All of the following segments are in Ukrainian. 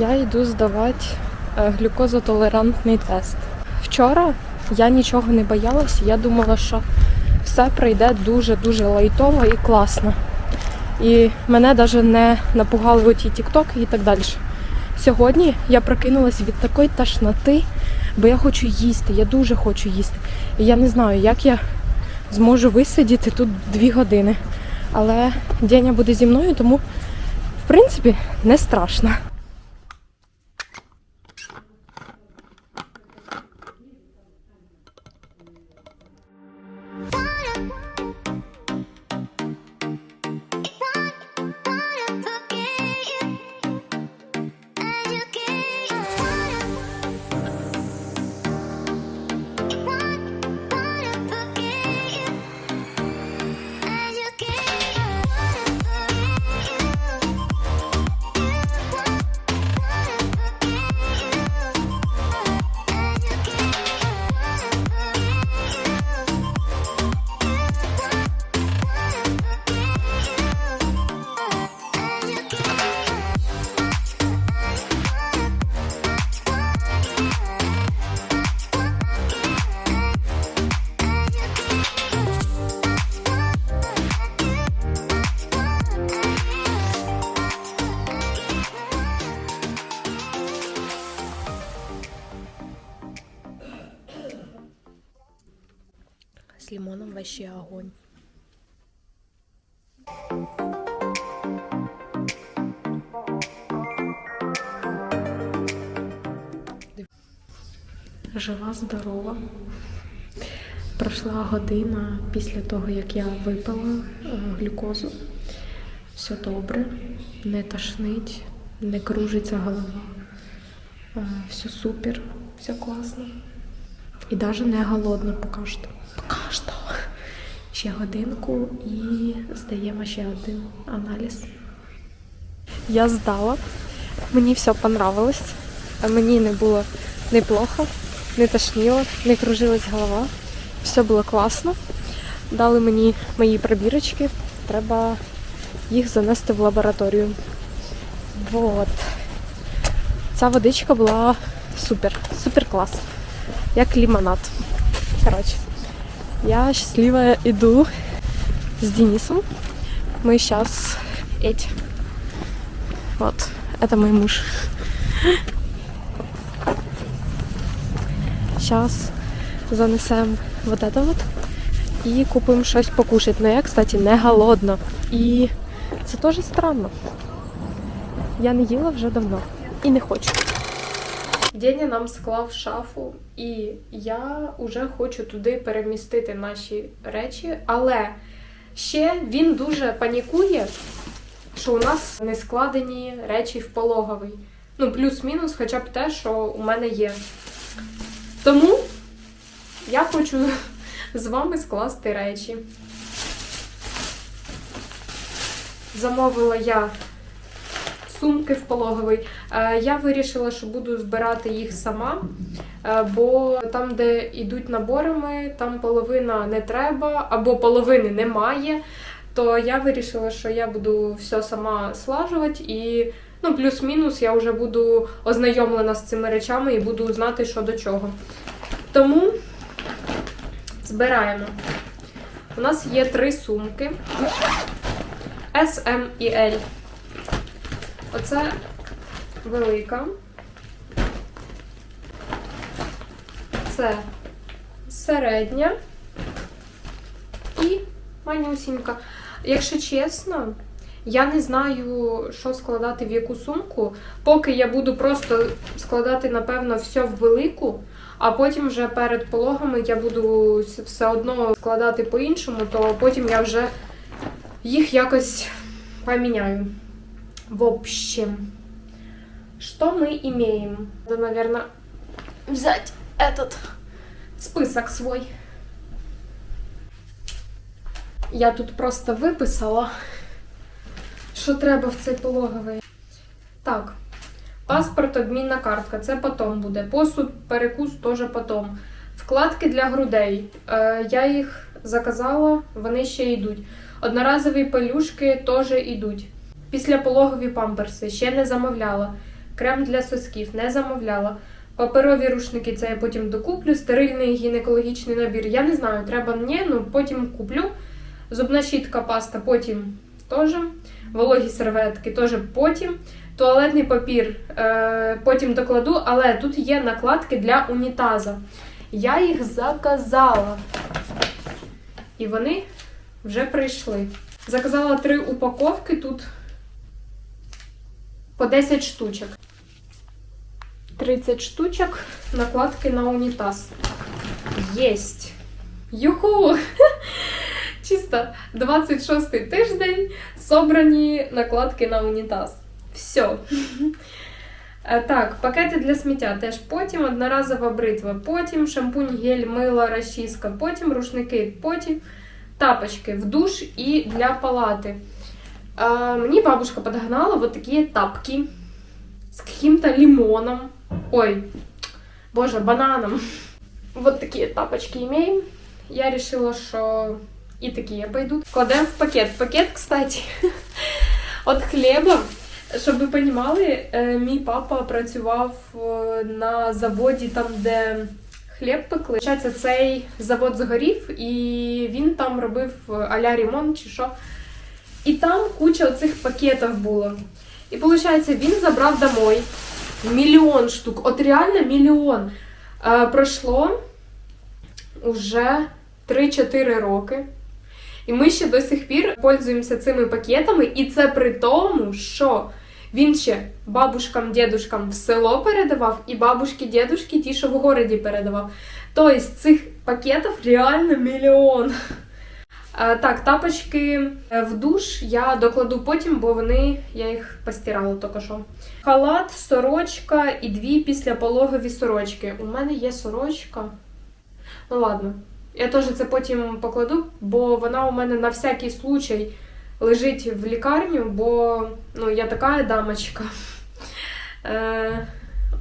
Я йду здавати е, глюкозотолерантний тест. Вчора я нічого не боялася, я думала, що все пройде дуже-дуже лайтово і класно. І мене навіть не напугали оті тіктоки і так далі. Сьогодні я прокинулася від такої тошноти, бо я хочу їсти, я дуже хочу їсти. І я не знаю, як я зможу висидіти тут дві години. Але Деня буде зі мною, тому в принципі не страшно. С лимоном вообще огонь. Жива, здорова. Пройшла година після того, як я випила е, глюкозу. Все добре, не тошнить, не кружиться голова. Е, Все супер, все класно. І навіть не голодна поки що. Поки що. Ще годинку і здаємо ще один аналіз. Я здала. Мені все понравилось. Мені не було неплохо, не тошніло, не кружилась голова. Все було класно. Дали мені мої пробірочки. Треба їх занести в лабораторію. Вот. Ця водичка була супер, супер клас. Як лимонад. Коротше, я счастливо иду с Денисом. Мы сейчас эти. Вот, это мой муж. Сейчас занесем вот это вот і купимо щось покушати. Но я, кстати, не голодна. І це теж странно. Я не їла вже давно і не хочу. Деня нам склав шафу, і я вже хочу туди перемістити наші речі, але ще він дуже панікує, що у нас не складені речі в пологовий. Ну, плюс-мінус, хоча б те, що у мене є. Тому я хочу з вами скласти речі. Замовила я сумки в пологовий. Е, Я вирішила, що буду збирати їх сама, е, бо там, де йдуть наборами, там половина не треба або половини немає. То я вирішила, що я буду все сама слажувати і ну, плюс-мінус я вже буду ознайомлена з цими речами і буду знати, що до чого. Тому збираємо. У нас є три сумки S, M і L. Оце велика. Це середня і манюсінька. Якщо чесно, я не знаю, що складати в яку сумку. Поки я буду просто складати, напевно, все в велику, а потім вже перед пологами я буду все одно складати по-іншому, то потім я вже їх якось поміняю. В общем, что мы имеем? Надо, наверное, взять этот список свой. Я тут просто виписала, що треба в цей пологовий. Так, паспорт, обмінна картка, це потом буде. Посуд, перекус теж потом. Вкладки для грудей. Е, я їх заказала, вони ще йдуть. Одноразові пелюшки теж йдуть. Післяпологові памперси ще не замовляла. Крем для сосків не замовляла. Паперові рушники це я потім докуплю. Стерильний гінекологічний набір. Я не знаю, треба мені, ну потім куплю. Зубна щітка, паста потім теж. Вологі серветки теж потім. Туалетний папір е, потім докладу, але тут є накладки для унітаза. Я їх заказала. І вони вже прийшли. Заказала три упаковки тут по 10 штучок. 30 штучок накладки на унітаз. Єсть! Юху! Чисто 26 тиждень собрані накладки на унітаз. Все. Так, пакети для сміття теж потім, одноразова бритва, потім шампунь, гель, мило, розчіска, потім рушники, потім тапочки в душ і для палати. Е, Мені бабушка подогнала вот такие тапки с каким-то лимоном. Ой, боже, бананом. Вот такие тапочки имеем. Я решила, что и такие пойдут. Кладем в пакет. Пакет, кстати, от хліба. Щоб ви розуміли, е, мій папа працював на заводі, там, де хліб пекли. Получається, цей завод згорів, і він там робив е, а-ля ремонт чи що. І там куча оцих пакетів було. І виходить, він забрав домой мільйон штук. От реально мільйон. Е, пройшло уже 3-4 роки. І ми ще до сих пір пользуємося цими пакетами, і це при тому, що він ще бабушкам, дідушкам в село передавав, і бабушки, дідушки ті, що в городі передавав. Тобто цих пакетів реально мільйон. Е, Так, тапочки е, в душ я докладу потім, бо вони, я їх постирала тільки що. Халат, сорочка і дві післяпологові сорочки. У мене є сорочка. Ну ладно, я теж це потім покладу, бо вона у мене на всякий случай лежить в лікарню, бо ну, я така дамочка. Е,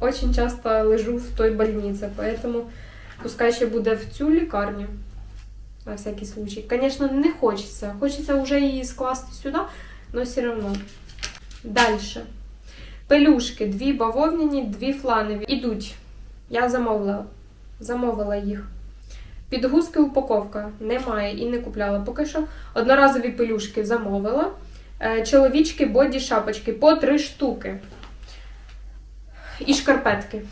очень часто лежу в той больниці, поэтому пускай ще буде в цю лікарню. На всякий случай. Конечно, не хочеться. Хочеться вже її скласти сюди, але все одно. Дальше. Пелюшки, дві бавовняні, дві фланові. Ідуть. Я замовила. Замовила їх. Підгузки упаковка немає і не купляла поки що. Одноразові пелюшки замовила. Е, Чоловічки боді шапочки по три штуки. І шкарпетки.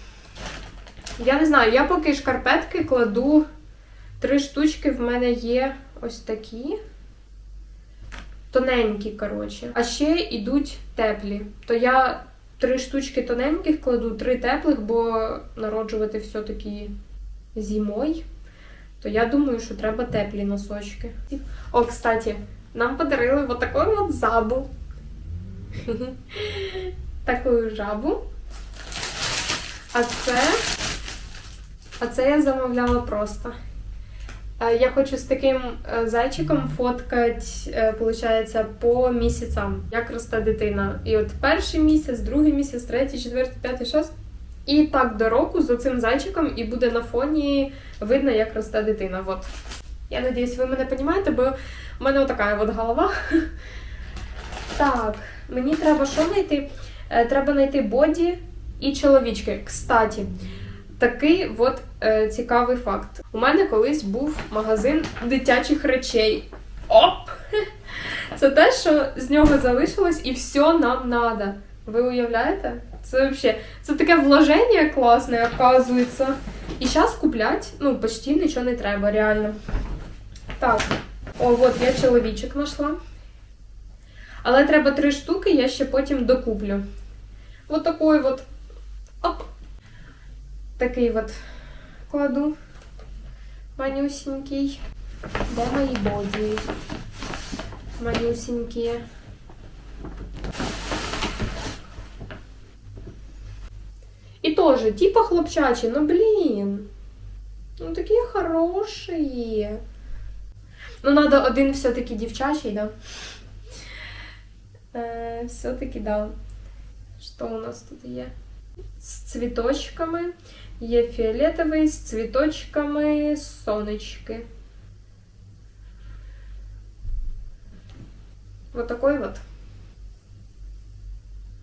Я не знаю, я поки шкарпетки кладу три штучки. В мене є ось такі. Тоненькі, коротше. А ще йдуть теплі. То я три штучки тоненьких кладу, три теплих, бо народжувати все-таки зимою то я думаю, що треба теплі носочки. О, кстати, нам подарили вот таку от забу. Таку жабу. А це. А це я замовляла просто. Е, Я хочу з таким е, зайчиком фоткати, виходить, по місяцям, як росте дитина. І от перший місяць, другий місяць, третій, четвертий, п'ятий, шостий. І так до року з оцим зайчиком і буде на фоні видно, як росте дитина. От. Я надіюсь, ви мене розумієте, бо в мене отака от голова. Так, мені треба що знайти? Е, Треба знайти боді і чоловічки. Кстати, такий от е, цікавий факт. У мене колись був магазин дитячих речей. Оп! Це те, що з нього залишилось, і все нам надо. Ви уявляєте? Це вообще, це таке вложення класне, оказується. І зараз куплять, ну, почти нічого не треба, реально. Так, о, от я чоловічок знайшла. Але треба три штуки, я ще потім докуплю. От такий от. Оп. Такий от кладу. Манюсенький. Де мої боді? Манюсенькі. И тоже, типа хлопчачі, ну блин. Ну такие хорошие. Ну, надо один все-таки дівчачий, да? Е, все-таки, да. Що у нас тут є? З цвіточками. Є фіолетовий з цвіточками сонечки. Вот такой вот.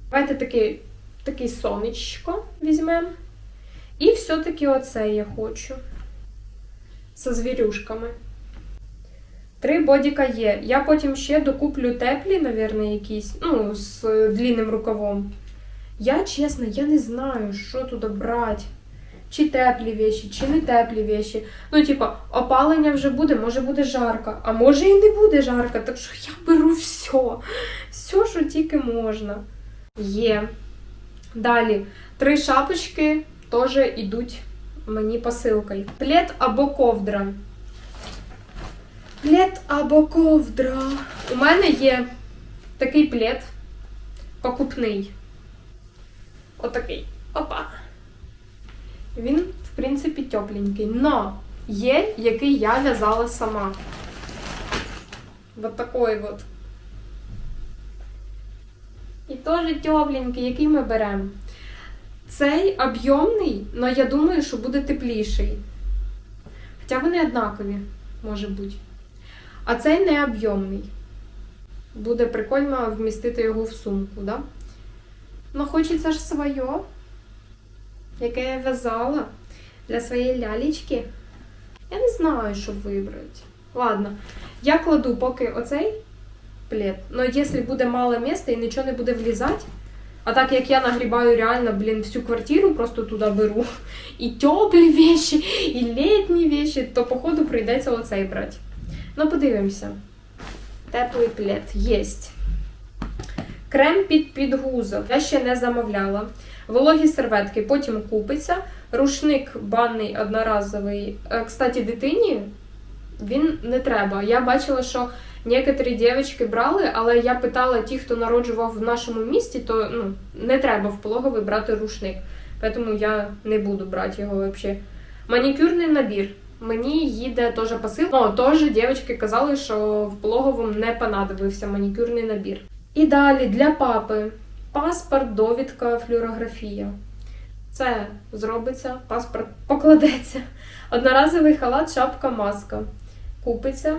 Давайте такий такий сонечко візьмемо. І все-таки оце я хочу. Зі звірюшками. Три бодіка є. Я потім ще докуплю теплі, мабуть, якісь, ну, з длинним рукавом. Я, чесно, я не знаю, що туди брати. Чи теплі віші, чи не теплі віші. Ну, типа, опалення вже буде, може буде жарко, а може і не буде жарко. Так що я беру все. Все, що тільки можна. Є. Далі. Три шапочки теж йдуть мені посилкою. Плед або ковдра. Плед або ковдра. У мене є такий плед покупний. Отакий. Опа. Він, в принципі, тепленький. Но є, який я в'язала сама. Вот такой вот. І теж тепленький, який ми беремо. Цей об'ємний, але я думаю, що буде тепліший. Хоча вони однакові, може бути. А цей не об'ємний. Буде прикольно вмістити його в сумку, да? Ну, хочеться ж своє, яке я в'язала для своєї лялечки. Я не знаю, що вибрати. Ладно, я кладу поки оцей плед. Но якщо буде мало місця і нічого не буде влізати, а так як я нагрібаю реально, блін, всю квартиру просто туди беру, і теплі вещи, і літні вещи, то походу прийдеться оцей брати. Ну, подивимося. Теплий плед єсть. Крем під підгузок. Я ще не замовляла. Вологі серветки потім купиться. Рушник банний одноразовий. Е, Кстати, дитині він не треба. Я бачила, що некоторі дівчатки брали, але я питала ті, хто народжував в нашому місті, то ну, не треба в пологовий брати рушник. Тому я не буду брати його взагалі. Манікюрний набір. Мені їде теж посил. Ну, теж дівчатки казали, що в пологовому не понадобився манікюрний набір. І далі для папи паспорт, довідка, флюорографія. Це зробиться, паспорт покладеться. Одноразовий халат, шапка, маска. Купиться.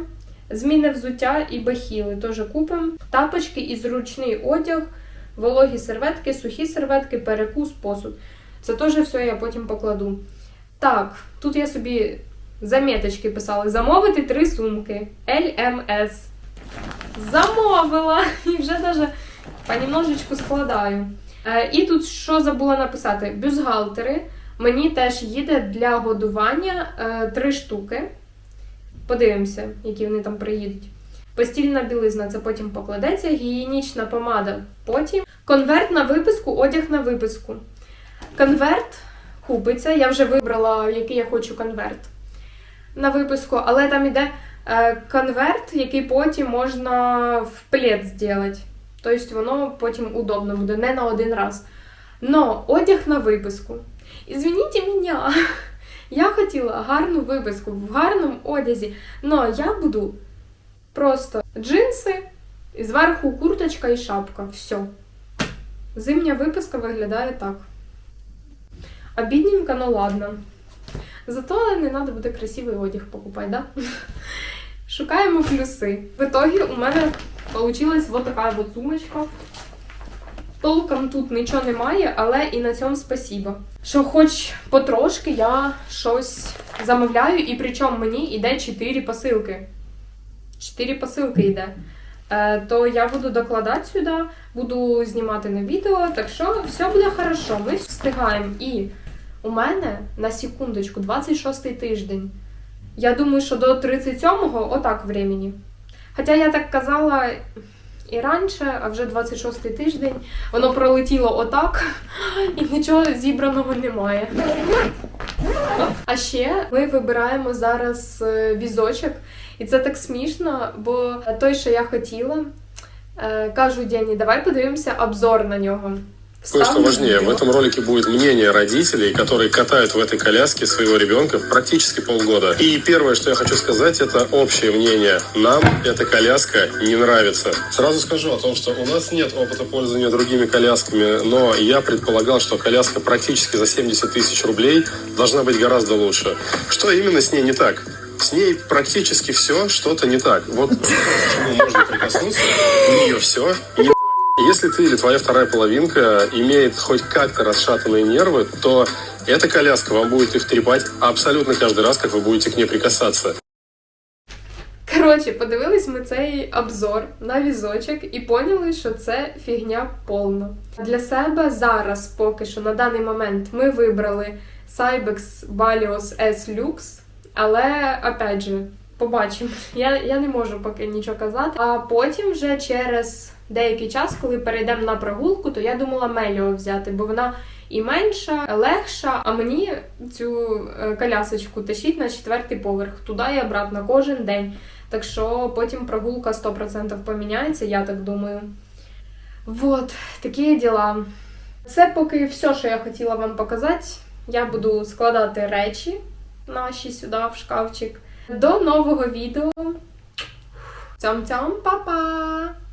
Зміни взуття і бахіли теж купимо. Тапочки і зручний одяг, вологі серветки, сухі серветки, перекус, посуд. Це теж все я потім покладу. Так, тут я собі заміточки писала. Замовити три сумки. LMS. Замовила! І вже навіть понемножечку складаю. Е, і тут що забула написати? Бюстгальтери. Мені теж їде для годування е, три штуки. Подивимося, які вони там приїдуть. Постільна білизна це потім покладеться, гігієнічна помада потім. Конверт на виписку, одяг на виписку. Конверт купиться. Я вже вибрала, який я хочу конверт на виписку, але там іде е, конверт, який потім можна в плед зробити. Тобто воно потім удобно буде, не на один раз. Но одяг на виписку. Ізвініть мене, я хотіла гарну виписку в гарному одязі, но я буду просто джинси, і зверху курточка і шапка. Все. Зимня виписка виглядає так. А бідненько, ну ладно. Зато не треба буде красивий одяг покупати, да? Шукаємо плюси. В итоге у мене получилась вот така вот сумочка. Толком тут нічого немає, але і на цьому спасибо. Що хоч потрошки я щось замовляю, і причому мені йде 4 посилки. 4 посилки йде. Е, то я буду докладати сюди, буду знімати на відео, так що все буде хорошо. Ми встигаємо. І у мене на секундочку 26 тиждень. Я думаю, що до 37-го отак времени. Хоча я так казала і раніше, а вже 26 тиждень, воно пролетіло отак, і нічого зібраного немає. А ще ми вибираємо зараз е, візочок, і це так смішно, бо той, що я хотіла, е, кажу Дені, давай подивимося обзор на нього. Кое-что важнее. В этом ролике будет мнение родителей, которые катают в этой коляске своего ребенка практически полгода. И первое, что я хочу сказать, это общее мнение. Нам эта коляска не нравится. Сразу скажу о том, что у нас нет опыта пользования другими колясками, но я предполагал, что коляска практически за 70 тысяч рублей должна быть гораздо лучше. Что именно с ней не так? С ней практически все что-то не так. Вот к чему можно прикоснуться, у нее все не Если ты или твоя вторая половинка имеет хоть как-то расшатанные нервы, то эта коляска вам будет их трепать абсолютно каждый раз, как вы будете к ней прикасаться. Коротше, подивились ми цей обзор на візочок і поняли, що це фігня повна. Для себе зараз, поки що на даний момент, ми вибрали Cybex Balios S Lux, але опять же, побачимо. Я, я не можу поки нічого казати. А потім вже через деякий час, коли перейдемо на прогулку, то я думала Меліо взяти, бо вона і менша, легша. А мені цю е, колясочку тащить на четвертий поверх, туди і обратно кожен день. Так що потім прогулка 100% поміняється, я так думаю. Вот, такі діла. Це поки все, що я хотіла вам показати. Я буду складати речі наші сюди в шкафчик. До нового відео. Цям-цям, па-па!